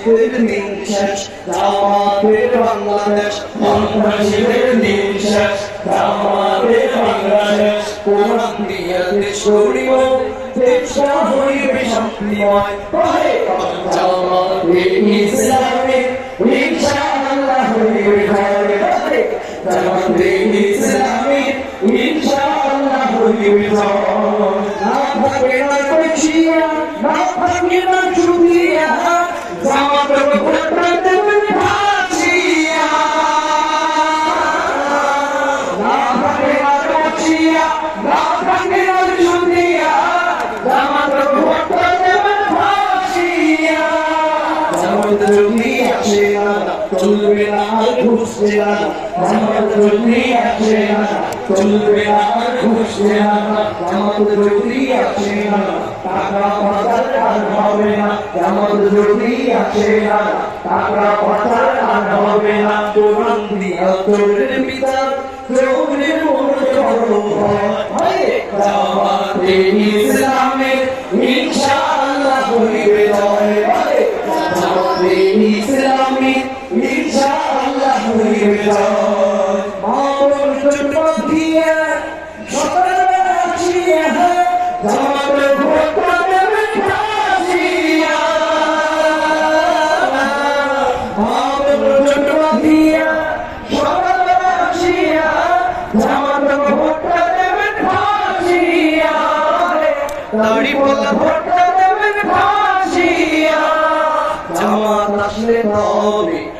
সন্ত্রাসীদের নিঃশ্বাস জামাতের বাংলাদেশ সন্ত্রাসীদের নিঃশ্বাস জামাতের বাংলাদেশ কোরআন দিয়া দেশ গরিব দেশটা হইবে শান্তিময় পায়ে জামাতে ইসলামে ইনশাআল্লাহ হইবে ঘরে ঘরে জামাতে ইসলামে ইনশাআল্লাহ হইবে ঘর না থাকে না কুচিয়া না থাকে না চুতিয়া আসে না চলবে না ঘুষবে না জামাত যদি আসে না চলবে না ঘুষবে না জামাত যদি আসে না টাকা পয়সার আর হবে না জামাত যদি আসে না টাকা পয়সার আর হবে না কোরআন দিয়া তোরের বিচার চৌরের মনে করো ভয় জামাতে ইসলামে ইনশাআল্লাহ হইবে জয়। জামাতে দাড়ি পাল্লা ভোট দেবে ফাঁসিয়া জামাত আসলে হবে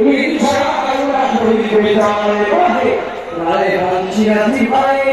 ইনশাআল্লাহ পায়ে